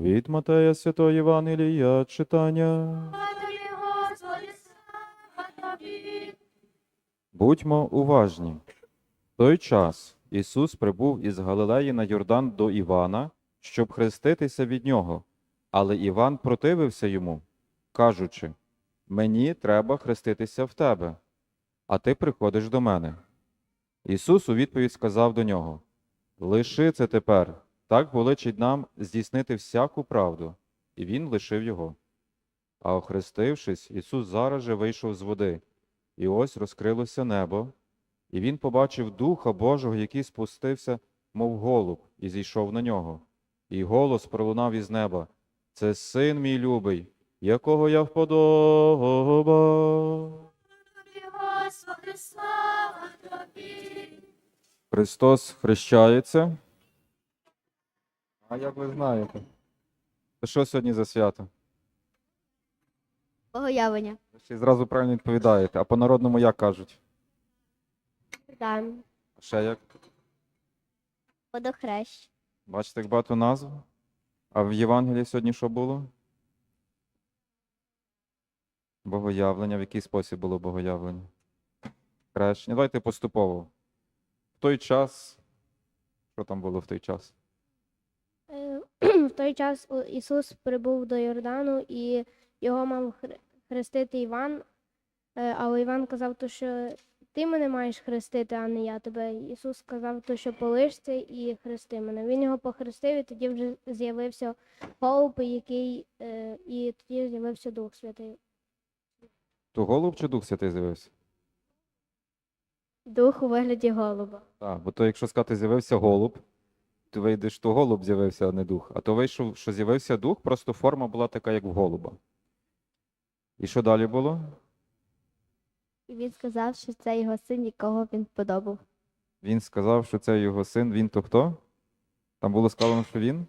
Від Матея Святої Євангелія читання. Тобі, Господи, слава тобі. Будьмо уважні. В той час Ісус прибув із Галилеї на Йордан до Івана, щоб хреститися від нього. Але Іван противився йому, кажучи: Мені треба хреститися в тебе, а ти приходиш до мене. Ісус у відповідь сказав до нього: Лиши це тепер, так воличить нам здійснити всяку правду. І він лишив його. А охрестившись, Ісус зараз же вийшов з води. І ось розкрилося небо, і він побачив Духа Божого, який спустився, мов голуб, і зійшов на нього. І голос пролунав із неба: Це син мій любий, якого я вподобав. Господи, слава тобі. Христос хрещається. А як ви знаєте? То що сьогодні за свято? Богоявлення. Ви ще й зразу правильно відповідаєте. А по-народному як кажуть? Дан. А ще як? Водохрещ. Бачите, як багато назв? А в Євангелії сьогодні що було? Богоявлення. В який спосіб було богоявлення? Хрещення. Давайте поступово. В той час. Що там було в той час? Той час Ісус прибув до Йордану і його мав хрестити Іван. Е, Але Іван казав, то, що ти мене маєш хрестити, а не я тебе. Ісус сказав, то, що полишся і хрести мене. Він його похрестив, і тоді вже з'явився голуб, який, е, і тоді з'явився Дух Святий. То голуб чи Дух Святий з'явився? Дух у вигляді голуба. Так, бо то, якщо сказати, з'явився голуб, то вийдеш, то голуб з'явився, а не дух. А то вийшов, що з'явився дух, просто форма була така, як в голуба. І що далі було? І він сказав, що це його син, якого він подобав. Він сказав, що це його син. Він то хто? Там було сказано, що він?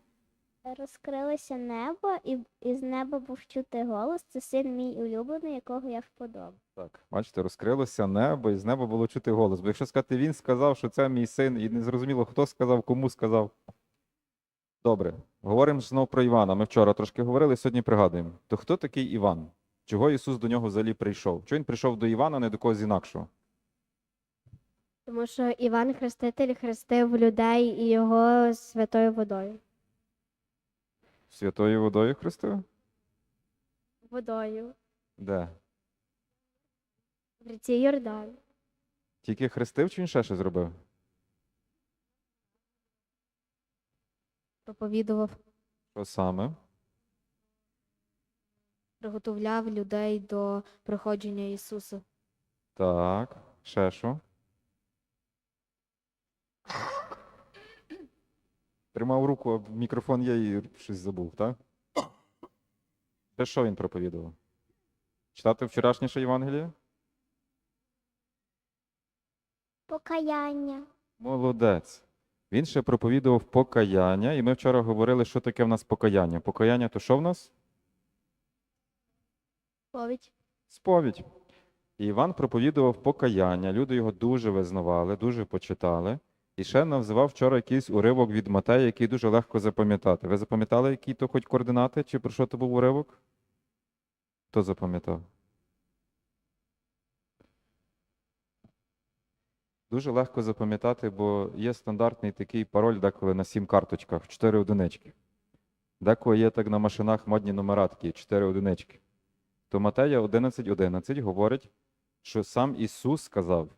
Розкрилося небо, і, і з неба був чути голос. Це син мій улюблений, якого я вподобав. Так, бачите, розкрилося небо, і з неба було чути голос. Бо якщо сказати, він сказав, що це мій син, і не зрозуміло, хто сказав, кому сказав. Добре, говоримо знову про Івана. Ми вчора трошки говорили, сьогодні пригадуємо. То хто такий Іван? Чого Ісус до нього взагалі прийшов? Чого він прийшов до Івана, а не до когось інакшого? Тому що Іван Хреститель хрестив людей і його святою водою. Святою водою хрестив? Водою. Де? В ріці Йордан. Тільки хрестив, чи він ще щось зробив? Проповідував, Що саме? приготовляв людей до приходження Ісуса. Так, ще що? Тримав руку, а мікрофон є і щось забув, так? Те що він проповідував? Читати вчорашніше Євангеліє? Покаяння. Молодець. Він ще проповідував покаяння, і ми вчора говорили, що таке в нас покаяння. Покаяння то що в нас? Повідь. Сповідь. І Іван проповідував покаяння, люди його дуже визнавали, дуже почитали. І ще називав вчора якийсь уривок від Матея, який дуже легко запам'ятати. Ви запам'ятали, які то хоч координати, чи про що то був уривок? Хто запам'ятав? Дуже легко запам'ятати, бо є стандартний такий пароль деколи на сім карточках, чотири одинички. Деколи є так на машинах модні номера чотири одинички. То Матея 11.11 говорить, що сам Ісус сказав,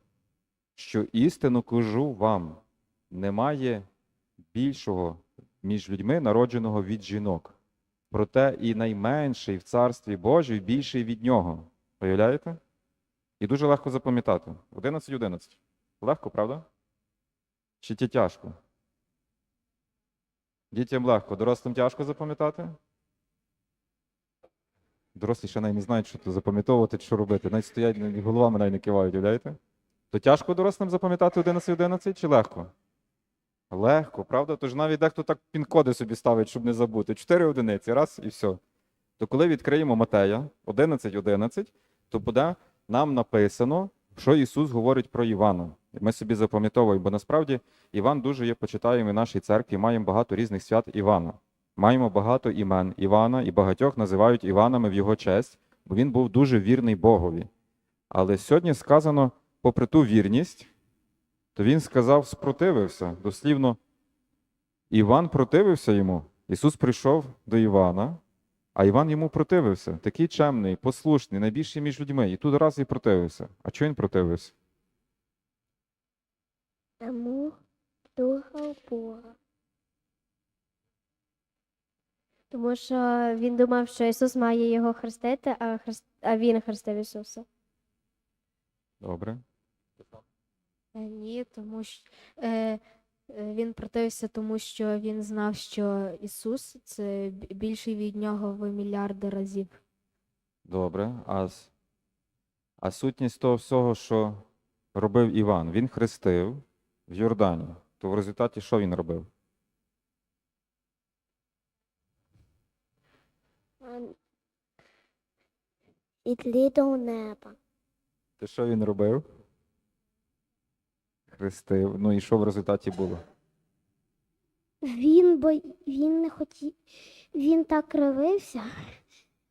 що істину кажу вам, немає більшого між людьми, народженого від жінок. Проте і найменший в Царстві Божій більший від нього. Уявляєте? І дуже легко запам'ятати. 11.11. Легко, правда? Чи ті тяжко? Дітям легко, дорослим тяжко запам'ятати? Дорослі ще навіть не знають, що то запам'ятовувати, що робити. Навіть стоять, головами навіть не кивають, уявляєте? То тяжко дорослим запам'ятати 11-11 чи легко? Легко, правда? Тож навіть дехто так пін-коди собі ставить, щоб не забути. Чотири одиниці, раз і все. То коли відкриємо Матея 11.11, то буде нам написано, що Ісус говорить про Івана. Ми собі запам'ятовуємо, бо насправді Іван дуже є почитаємо в нашій церкві, маємо багато різних свят Івана. маємо багато імен Івана, і багатьох називають Іванами в його честь, бо він був дуже вірний Богові. Але сьогодні сказано, попри ту вірність, то він сказав, спротивився. Дослівно, Іван противився йому. Ісус прийшов до Івана, а Іван йому противився. Такий чемний, послушний, найбільший між людьми. І тут раз і противився. А чого він противився? Тому слухав Бога. Тому що він думав, що Ісус має його хрестити, а, хрест... а він хрестив Ісуса. Добре. Ні, тому що е, е, він противився, тому що він знав, що Ісус це бі- більший від нього в мільярди разів. Добре. А, а сутність того всього, що робив Іван, він хрестив в Йордані. То в результаті що він робив? Ідлі до неба. Ти що він робив? Хрестив. Ну і що в результаті було? Він бо він не хотів, він так кривився,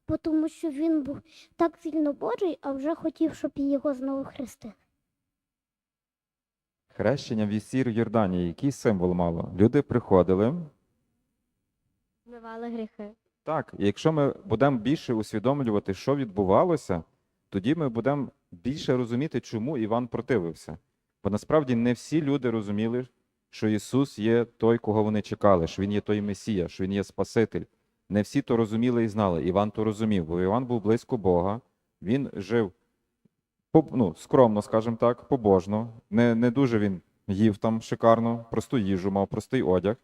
бо тому що він був так сильно Божий, а вже хотів, щоб його знову хрестили. Хрещення в Ісір в Йордані. Який символ мало? Люди приходили. Змивали гріхи. Так, і якщо ми будемо більше усвідомлювати, що відбувалося, тоді ми будемо більше розуміти, чому Іван противився. Бо насправді не всі люди розуміли, що Ісус є той, кого вони чекали, що Він є той Месія, що Він є Спаситель. Не всі то розуміли і знали. Іван то розумів, бо Іван був близько Бога, він жив ну, скромно, скажімо так, побожно. Не, не дуже він їв там шикарно, просту їжу мав, простий одяг.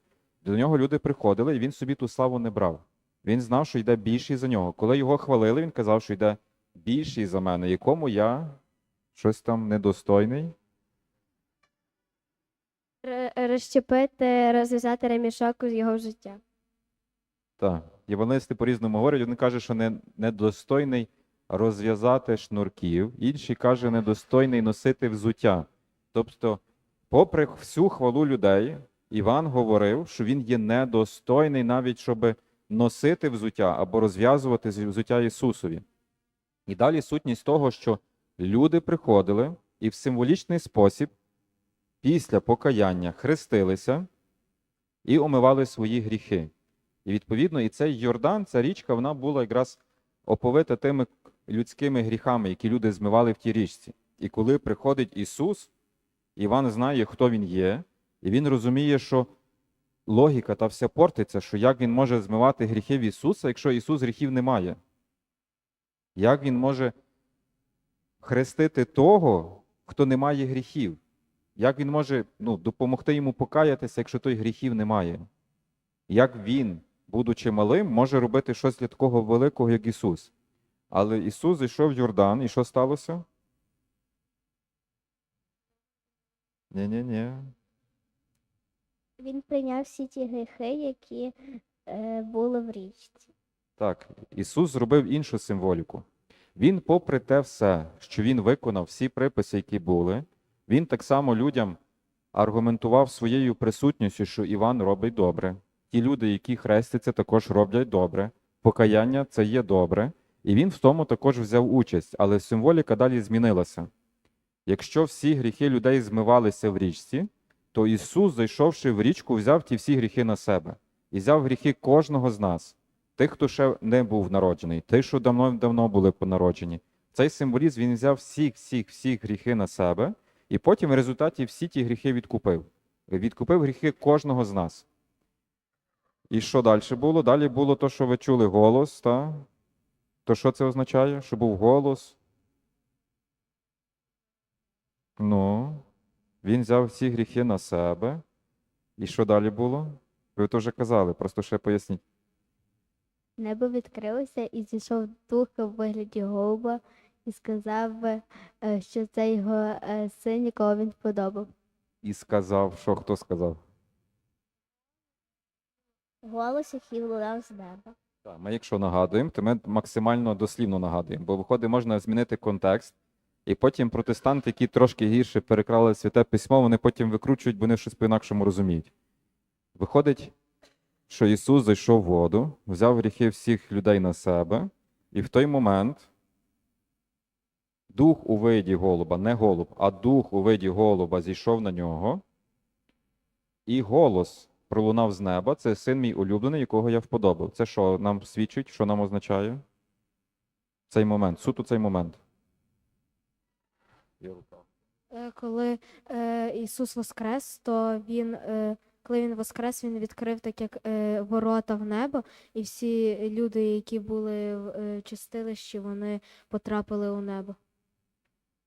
До нього люди приходили, і він собі ту славу не брав. Він знав, що йде більший за нього. Коли його хвалили, він казав, що йде більший за мене, якому я щось там недостойний. Р- Розщепити, розв'язати ремішок з його життя. Так, євангелисти по-різному говорять. Один каже, що не, недостойний розв'язати шнурків, інший каже, недостойний носити взуття. Тобто, попри всю хвалу людей, Іван говорив, що він є недостойний навіть, щоб носити взуття або розв'язувати взуття Ісусові. І далі сутність того, що люди приходили і в символічний спосіб після покаяння хрестилися і омивали свої гріхи. І відповідно, і цей Йордан, ця річка, вона була якраз оповита тими людськими гріхами, які люди змивали в тій річці. І коли приходить Ісус, Іван знає, хто він є, і він розуміє, що логіка та вся портиться, що як він може змивати гріхи в Ісуса, якщо Ісус гріхів не має? Як він може хрестити того, хто не має гріхів? Як він може ну, допомогти йому покаятися, якщо той гріхів немає? Як він, будучи малим, може робити щось для такого великого, як Ісус? Але Ісус зайшов в Йордан, і що сталося? Ні-ні-ні. Він прийняв всі ті гріхи, які е, були в річці. Так, Ісус зробив іншу символіку. Він, попри те все, що Він виконав всі приписи, які були, Він так само людям аргументував своєю присутністю, що Іван робить добре. Ті люди, які хрестяться, також роблять добре. Покаяння це є добре. І він в тому також взяв участь, але символіка далі змінилася. Якщо всі гріхи людей змивалися в річці, то Ісус, зайшовши в річку, взяв ті всі гріхи на себе і взяв гріхи кожного з нас тих, хто ще не був народжений, тих, що давно-давно були понароджені. Цей символізм він взяв всіх, всіх, всіх гріхи на себе, і потім в результаті всі ті гріхи відкупив. Відкупив гріхи кожного з нас. І що далі було? Далі було то, що ви чули голос, та? То що це означає? Що був голос? Ну, він взяв всі гріхи на себе. І що далі було? Ви то вже казали, просто ще поясніть. Небо відкрилося і зійшов дух у вигляді голуба і сказав, е, що це його е, син, якого він вподобав. І сказав, що хто сказав? Голос, який лунав з неба. Так, ми якщо нагадуємо, то ми максимально дослівно нагадуємо, бо виходить, можна змінити контекст, і потім протестанти, які трошки гірше перекрали святе письмо, вони потім викручують, бо вони щось по-інакшому розуміють. Виходить, що Ісус зайшов в воду, взяв гріхи всіх людей на себе, і в той момент дух у виді голуба, не голуб, а дух у виді голуба зійшов на нього, і голос пролунав з неба. Це син мій улюблений, якого я вподобав. Це що нам свідчить, що нам означає? Цей момент, суто цей момент. Е, Коли е, Ісус воскрес, то він, е, коли він воскрес, він відкрив так як е, ворота в небо, і всі люди, які були в е, чистилищі, вони потрапили у небо.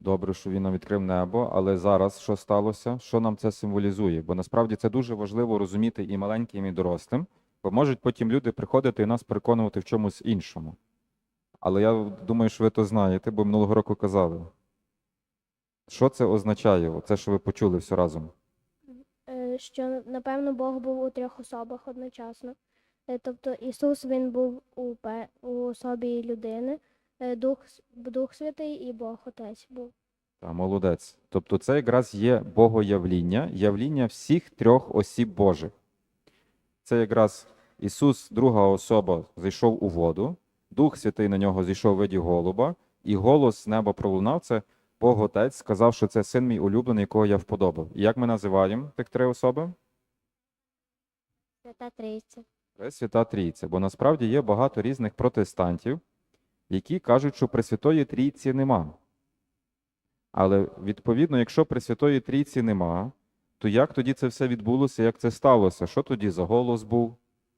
Добре, що він нам відкрив небо, але зараз що сталося? Що нам це символізує? Бо насправді це дуже важливо розуміти і маленьким, і дорослим, бо можуть потім люди приходити і нас переконувати в чомусь іншому. Але я думаю, що ви то знаєте, бо минулого року казали. Що це означає? Це, що ви почули все разом. Е, Що, напевно, Бог був у трьох особах одночасно. Е, Тобто Ісус Він був у, особі людини, Дух, Дух Святий і Бог Отець був. Та, молодець. Тобто це якраз є богоявління, явління всіх трьох осіб Божих. Це якраз Ісус, друга особа, зайшов у воду, Дух Святий на нього зійшов у виді голуба, і голос з неба пролунав. Це Бог Отець сказав, що це син мій улюблений, якого я вподобав. І як ми називаємо тих три особи? Свята Трійця. Пресвята Трійця. Бо насправді є багато різних протестантів, які кажуть, що Пресвятої Трійці нема. Але відповідно, якщо Пресвятої Трійці нема, то як тоді це все відбулося, як це сталося? Що тоді за голос був?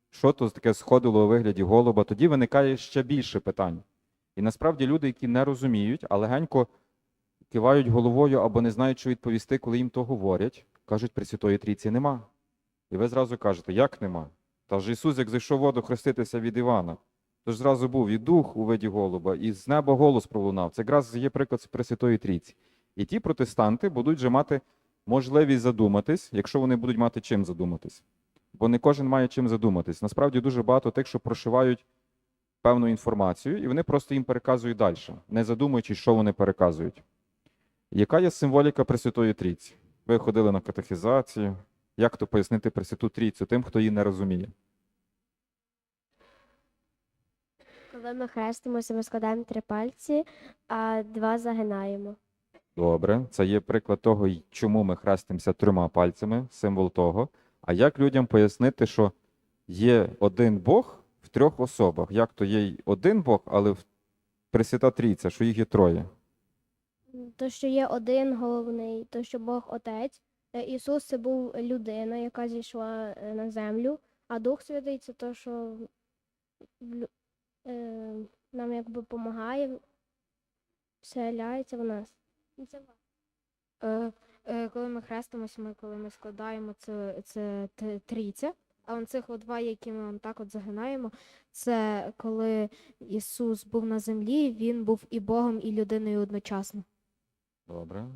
Що то таке сходило у вигляді голуба? Тоді виникає ще більше питань. І насправді люди, які не розуміють, а легенько кивають головою або не знають, що відповісти, коли їм то говорять, кажуть, Пресвятої Трійці нема. І ви зразу кажете, як нема? Та ж Ісус, як зайшов воду хреститися від Івана, то ж зразу був і дух у виді голуба, і з неба голос пролунав. Це якраз є приклад Пресвятої Трійці. І ті протестанти будуть вже мати можливість задуматись, якщо вони будуть мати чим задуматись. Бо не кожен має чим задуматись. Насправді дуже багато тих, що прошивають певну інформацію, і вони просто їм переказують далі, не задумуючись, що вони переказують. Яка є символіка Пресвятої Трійці? Ви ходили на катехізацію. Як то пояснити Пресвяту Трійцю тим, хто її не розуміє? Коли ми хрестимося, ми складаємо три пальці, а два загинаємо. Добре, це є приклад того, чому ми хрестимося трьома пальцями, символ того. А як людям пояснити, що є один Бог в трьох особах? Як то є один Бог, але в Пресвята Трійця, що їх є троє? То, що є один головний, то, що Бог Отець. Е, Ісус це був людина, яка зійшла е, на землю, а Дух Святий це то, що нам якби допомагає, вселяється в нас. Е, е, коли ми хрестимося, ми коли ми складаємо це, це трійця. А он цих от два, які ми он так от загинаємо, це коли Ісус був на землі, він був і Богом, і людиною одночасно. Добре.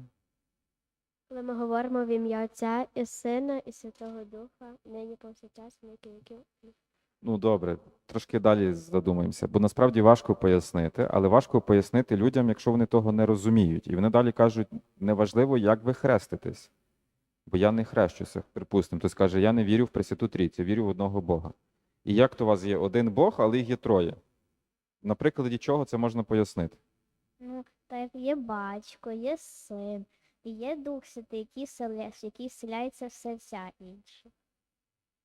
Коли ми говоримо в ім'я Отця і Сина, і Святого Духа, нині повсякчас, віки віків. Ну, добре, трошки далі задумаємося, бо насправді важко пояснити, але важко пояснити людям, якщо вони того не розуміють. І вони далі кажуть, неважливо, як ви хреститесь. Бо я не хрещуся, припустимо. Хтось каже, я не вірю в Пресвяту Трійцю, вірю в одного Бога. І як то у вас є один Бог, але їх є троє? На прикладі чого це можна пояснити? Ну, так є батько, є син, і є Дух Святий, який селя, який вселяється все вся інше.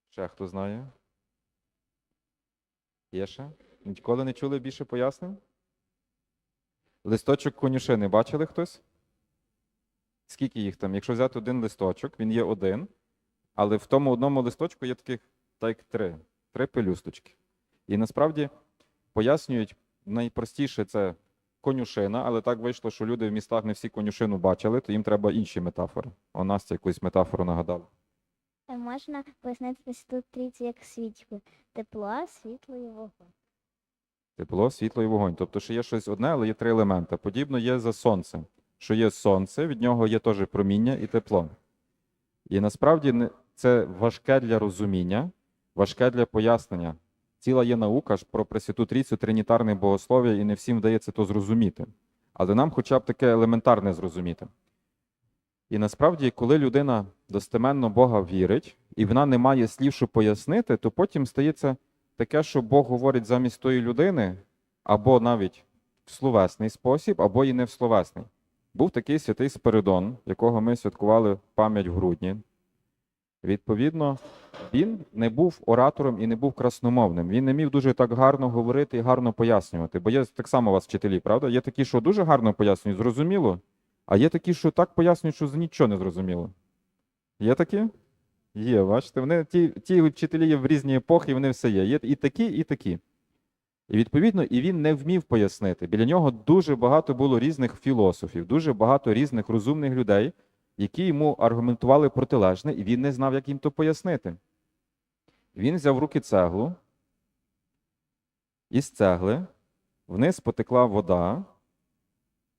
Ще хто знає? Є ще? Ніколи не чули більше пояснень? Листочок конюшини бачили хтось? Скільки їх там? Якщо взяти один листочок, він є один, але в тому одному листочку є таких так три, три пелюсточки. І насправді пояснюють найпростіше це конюшина, але так вийшло, що люди в містах не всі конюшину бачили, то їм треба інші метафори. У нас це якусь метафору нагадала. Можна пояснити Пресвяту Трійцю як свічку. Тепло, світло і вогонь. Тепло, світло і вогонь. Тобто, що є щось одне, але є три елемента. Подібно є за сонцем. Що є сонце, від нього є теж проміння і тепло. І насправді це важке для розуміння, важке для пояснення. Ціла є наука ж про Пресвяту Трійцю, тринітарне богослов'я, і не всім вдається то зрозуміти. Але нам хоча б таке елементарне зрозуміти. І насправді, коли людина достеменно Бога вірить, і вона не має слів, щоб пояснити, то потім стається таке, що Бог говорить замість тої людини, або навіть в словесний спосіб, або і не в словесний. Був такий святий Спиридон, якого ми святкували пам'ять в грудні. Відповідно, він не був оратором і не був красномовним. Він не міг дуже так гарно говорити і гарно пояснювати. Бо є так само у вас вчителі, правда? Є такі, що дуже гарно пояснюють, зрозуміло, а є такі, що так пояснюють, що нічого не зрозуміло. Є такі? Є, бачите, вони ті, ті вчителі є в різні епохи, вони все є. Є і такі, і такі. І відповідно, і він не вмів пояснити. Біля нього дуже багато було різних філософів, дуже багато різних розумних людей, які йому аргументували протилежне, і він не знав, як їм то пояснити. Він взяв в руки цеглу, із цегли вниз потекла вода,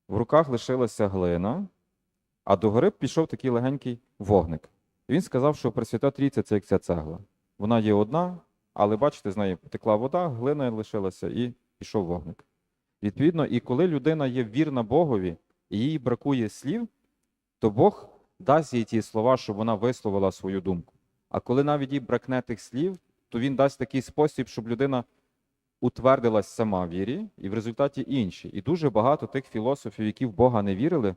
в руках лишилася глина, а догори пішов такий легенький вогник. Він сказав, що Пресвята Трійця це як ця цегла. Вона є одна, але бачите, з неї потекла вода, глина лишилася і пішов вогник. Відповідно, і коли людина є вірна Богові, і їй бракує слів, то Бог дасть їй ті слова, щоб вона висловила свою думку. А коли навіть їй бракне тих слів, то він дасть такий спосіб, щоб людина утвердилась сама в вірі, і в результаті інші. І дуже багато тих філософів, які в Бога не вірили,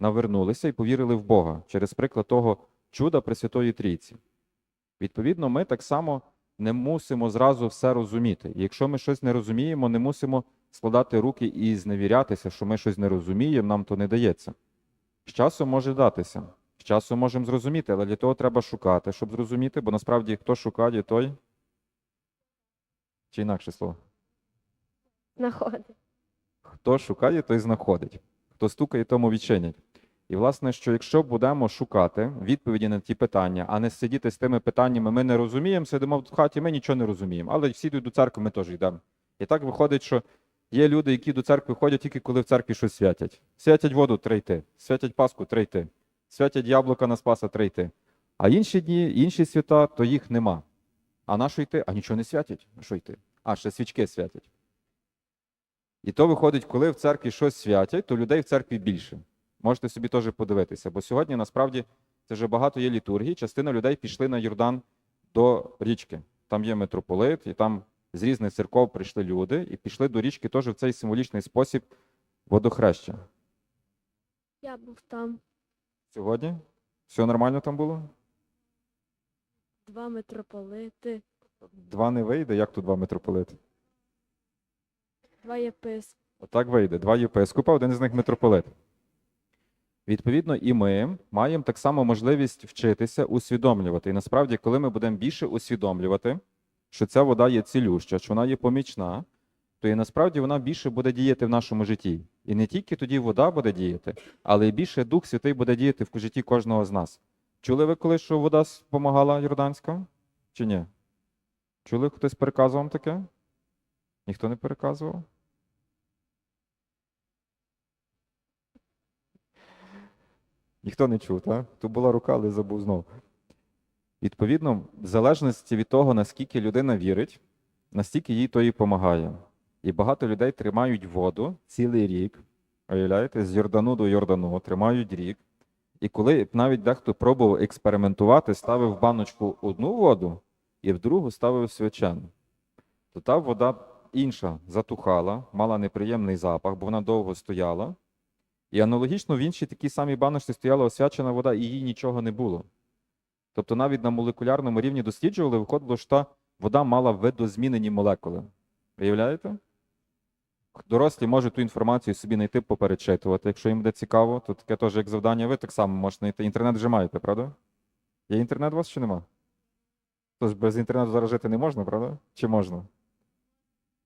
навернулися і повірили в Бога через приклад того чуда Пресвятої Трійці. Відповідно, ми так само не мусимо зразу все розуміти. І якщо ми щось не розуміємо, не мусимо складати руки і зневірятися, що ми щось не розуміємо, нам то не дається. З часом може датися, з часом можемо зрозуміти, але для того треба шукати, щоб зрозуміти, бо насправді хто шукає, той. Чи інакше слово? Знаходить. Хто шукає, той знаходить. Хто стукає, тому відчинять. І, власне, що якщо будемо шукати відповіді на ті питання, а не сидіти з тими питаннями, ми не розуміємо, сидимо в хаті, ми нічого не розуміємо. Але всі йдуть до церкви, ми теж йдемо. І так виходить, що є люди, які до церкви ходять тільки коли в церкві щось святять. Святять воду трийти, святять Пасху три йти, святять яблука на Спаса трийти. А інші дні, інші свята, то їх нема. А на що йти? А нічого не святять. А що йти? А, ще свічки святять. І то виходить, коли в церкві щось святять, то людей в церкві більше. Можете собі теж подивитися. Бо сьогодні насправді це вже багато є літургій. Частина людей пішли на Йордан до річки. Там є митрополит, і там з різних церков прийшли люди і пішли до річки теж в цей символічний спосіб водохреща. Я був там. Сьогодні все нормально там було? Два митрополити, Два не вийде, як тут два митрополити? два єпископи. Отак вийде. Два єпископа, один з них митрополит. Відповідно, і ми маємо так само можливість вчитися усвідомлювати. І насправді, коли ми будемо більше усвідомлювати, що ця вода є цілюща, що вона є помічна, то і насправді вона більше буде діяти в нашому житті. І не тільки тоді вода буде діяти, але і більше Дух Святий буде діяти в житті кожного з нас. Чули ви колись, що вода допомагала Йорданська? Чи ні? Чули хтось переказував вам таке? Ніхто не переказував? Ніхто не чув, так? Тут була рука, але забув знов. Відповідно, в залежності від того, наскільки людина вірить, настільки їй то і допомагає. І багато людей тримають воду цілий рік, уявляєте, з Йордану до Йордану, тримають рік. І коли навіть дехто пробував експериментувати, ставив в баночку одну воду і в другу ставив свячену, то та вода інша затухала, мала неприємний запах, бо вона довго стояла. І аналогічно в іншій такій самій баночці стояла освячена вода, і їй нічого не було. Тобто навіть на молекулярному рівні досліджували, виходило, що та вода мала видозмінені молекули. Виявляєте? Дорослі можуть ту інформацію собі знайти, поперечитувати. Якщо їм буде цікаво, то таке теж як завдання, ви так само можете знайти. Інтернет вже маєте, правда? Є інтернет у вас чи нема? Тож без інтернету зараз жити не можна, правда? Чи можна?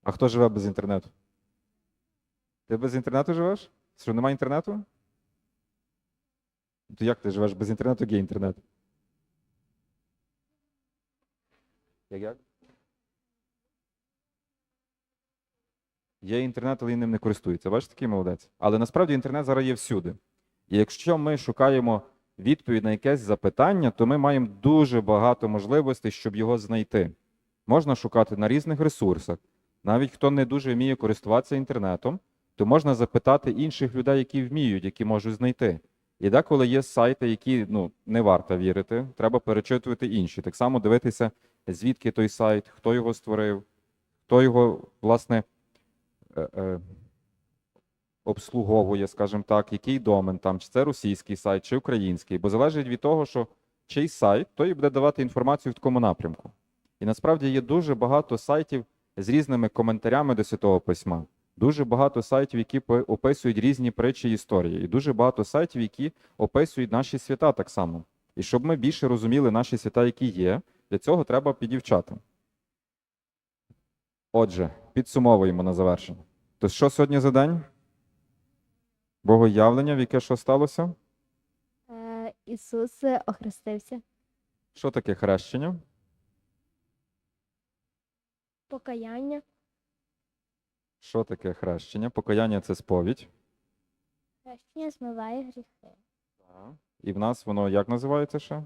А хто живе без інтернету? Ти без інтернету живеш? Що немає інтернету? То як ти живеш без інтернету, є інтернет? Як як? Є інтернет, але ним не користується. Бачите, такий молодець. Але насправді інтернет зараз є всюди. І якщо ми шукаємо відповідь на якесь запитання, то ми маємо дуже багато можливостей, щоб його знайти. Можна шукати на різних ресурсах. Навіть хто не дуже вміє користуватися інтернетом, то можна запитати інших людей, які вміють, які можуть знайти. І деколи є сайти, які ну, не варто вірити, треба перечитувати інші. Так само дивитися, звідки той сайт, хто його створив, хто його, власне, е, е, обслуговує, скажімо так, який домен там, чи це російський сайт, чи український, бо залежить від того, що чий сайт, той буде давати інформацію в такому напрямку. І насправді є дуже багато сайтів з різними коментарями до Святого Письма. Дуже багато сайтів, які описують різні притчі історії, і дуже багато сайтів, які описують наші свята так само. І щоб ми більше розуміли наші свята, які є, для цього треба підівчати. Отже, підсумовуємо на завершення. То що сьогодні за день? Богоявлення, в яке що сталося? Е, Ісус охрестився. Що таке хрещення? Покаяння, Що таке хрещення? Покаяння це сповідь. Хрещення змиває гріхи. І в нас воно як називається ще?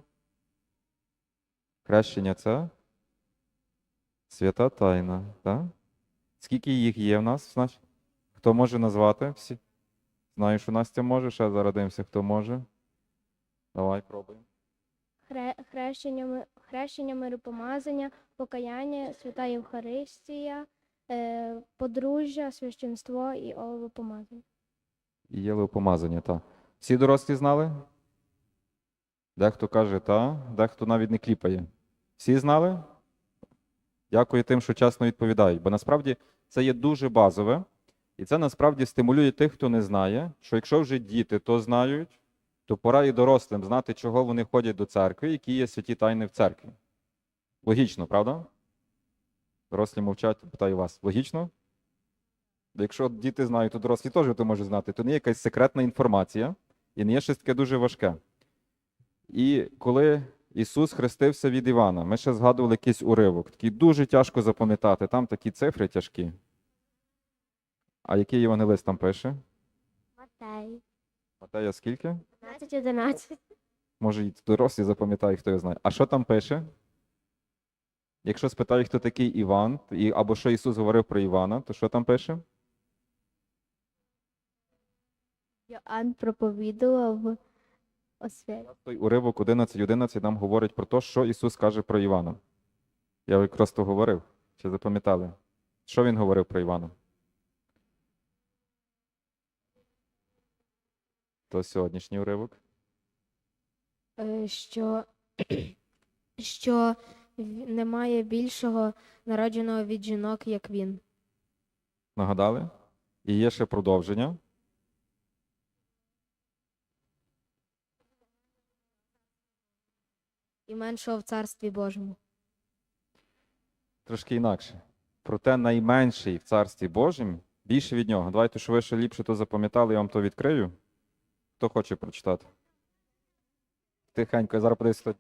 Хрещення це свята тайна. Так? Скільки їх є в нас? Хто може назвати? Всі? Знаю, що Настя може, ще зараз дивимося, хто може. Давай, пробуємо. хре, хрещення, ми- хрещення миропомазання, покаяння, свята Євхаристія, е, подружжя, священство і оловопомазання. І є помазання, так. Всі дорослі знали? Дехто каже та, дехто навіть не кліпає. Всі знали? Дякую тим, що чесно відповідають. Бо насправді це є дуже базове, і це насправді стимулює тих, хто не знає, що якщо вже діти то знають, то пора і дорослим знати, чого вони ходять до церкви, які є святі тайни в церкві. Логічно, правда? Дорослі мовчать, питаю вас. Логічно? Якщо діти знають, то дорослі теж то можуть знати. То не є якась секретна інформація і не є щось таке дуже важке. І коли Ісус хрестився від Івана, ми ще згадували якийсь уривок, такий дуже тяжко запам'ятати, там такі цифри тяжкі. А який євангелист там пише? Матей. Матея скільки? 12-11. Може, і дорослі запам'ятають, хто його знає. А що там пише? Якщо спитаю, хто такий Іван, і, або що Ісус говорив про Івана, то що там пише? Йоанн проповідував освят. Той уривок 11.11 нам говорить про те, що Ісус каже про Івана. Я якраз то говорив, чи запам'ятали? Що він говорив про Івана? То сьогоднішній уривок. Е, що, що немає більшого народженого від жінок, як він. Нагадали? І є ще продовження. І меншого в царстві Божому. Трошки інакше. Проте найменший в Царстві Божому більше від нього. Давайте, що ви ще ліпше то запам'ятали, я вам то відкрию. Хто хоче прочитати? Тихенько, зараз подивлюсь, хто.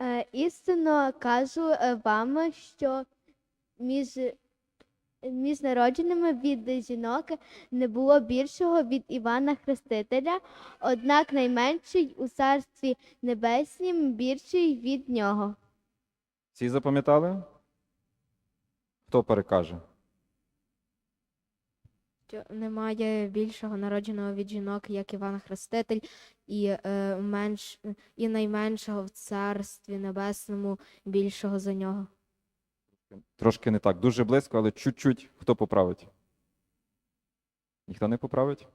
Е, Істинно кажу е, вам, що між, між народженими від жінок не було більшого від Івана Хрестителя, однак найменший у царстві небеснім більший від нього. Всі запам'ятали? Хто перекаже? Що немає більшого народженого від жінок, як Іван Хреститель, і, е, менш, і найменшого в царстві небесному більшого за нього. Трошки не так. Дуже близько, але чуть-чуть хто поправить? Ніхто не поправить?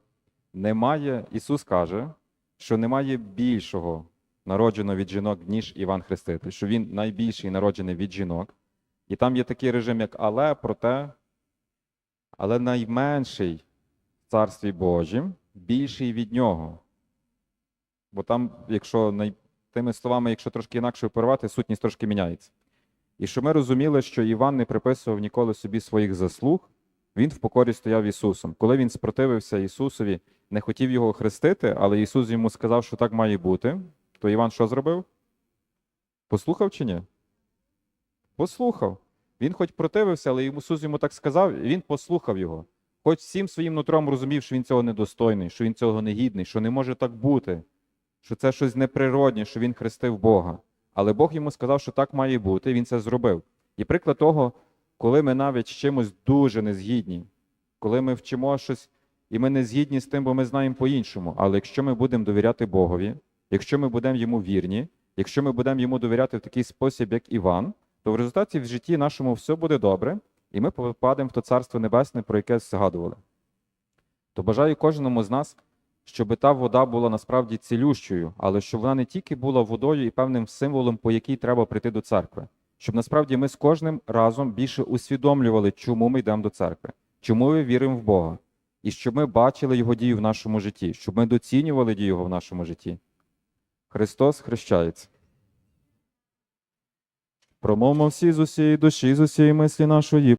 Немає, Ісус каже, що немає більшого народженого від жінок, ніж Іван Хреститель, що він найбільший народжений від жінок. І там є такий режим, як але, проте, але найменший в Царстві Божім більший від нього. Бо там, якщо най... тими словами, якщо трошки інакше оперувати, сутність трошки міняється. І щоб ми розуміли, що Іван не приписував ніколи собі своїх заслуг, він в покорі стояв Ісусом. Коли він спротивився Ісусові, не хотів його хрестити, але Ісус йому сказав, що так має бути, то Іван що зробив? Послухав чи ні? Послухав. Він хоч противився, але Ісус йому так сказав, і він послухав його. Хоч всім своїм нутром розумів, що він цього недостойний, що він цього не гідний, що не може так бути, що це щось неприроднє, що він хрестив Бога. Але Бог йому сказав, що так має бути, і він це зробив. І приклад того, коли ми навіть з чимось дуже не згідні, коли ми вчимо щось, і ми не згідні з тим, бо ми знаємо по-іншому. Але якщо ми будемо довіряти Богові, якщо ми будемо йому вірні, якщо ми будемо йому довіряти в такий спосіб, як Іван, то в результаті в житті нашому все буде добре, і ми попадемо в то царство небесне, про яке згадували. То бажаю кожному з нас, щоб та вода була насправді цілющою, але щоб вона не тільки була водою і певним символом, по якій треба прийти до церкви, щоб насправді ми з кожним разом більше усвідомлювали, чому ми йдемо до церкви, чому ми віримо в Бога, і щоб ми бачили Його дію в нашому житті, щоб ми доцінювали дію Його в нашому житті. Христос хрещається. Промовмо всі з усієї душі, з усієї мислі нашої.